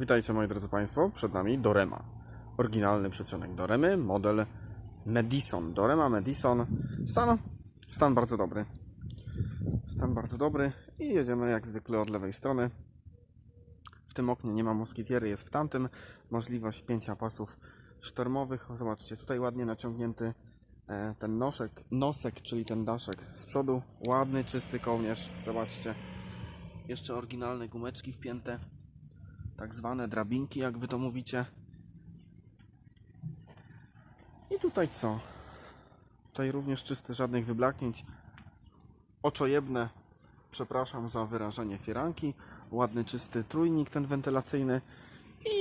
Witajcie moi drodzy Państwo, przed nami Dorema. Oryginalny przedsionek Doremy, model Madison. Dorema Madison. Stan, stan bardzo dobry. Stan bardzo dobry i jedziemy jak zwykle od lewej strony. W tym oknie nie ma moskitiery, jest w tamtym. Możliwość pięcia pasów sztormowych. Zobaczcie, tutaj ładnie naciągnięty e, ten noszek, nosek, czyli ten daszek z przodu. Ładny, czysty kołnierz. Zobaczcie. Jeszcze oryginalne gumeczki wpięte tak zwane drabinki, jak wy to mówicie. I tutaj co? Tutaj również czyste, żadnych wyblaknięć. Oczojebne, przepraszam za wyrażenie firanki. Ładny, czysty trójnik, ten wentylacyjny.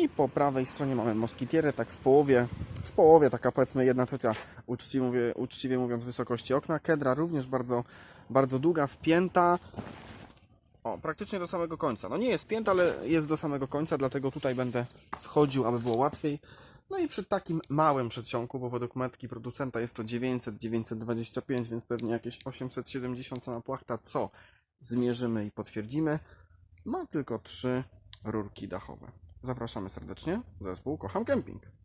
I po prawej stronie mamy moskitierę, tak w połowie, w połowie taka powiedzmy jedna trzecia, uczciwie, uczciwie mówiąc, wysokości okna. Kedra również bardzo, bardzo długa, wpięta. O, praktycznie do samego końca. No nie jest pięta, ale jest do samego końca, dlatego tutaj będę wchodził, aby było łatwiej. No i przy takim małym przedsionku, bo według metki producenta jest to 900-925, więc pewnie jakieś 870 na płachta, co zmierzymy i potwierdzimy. Ma tylko trzy rurki dachowe. Zapraszamy serdecznie. Zespół Kocham Kemping.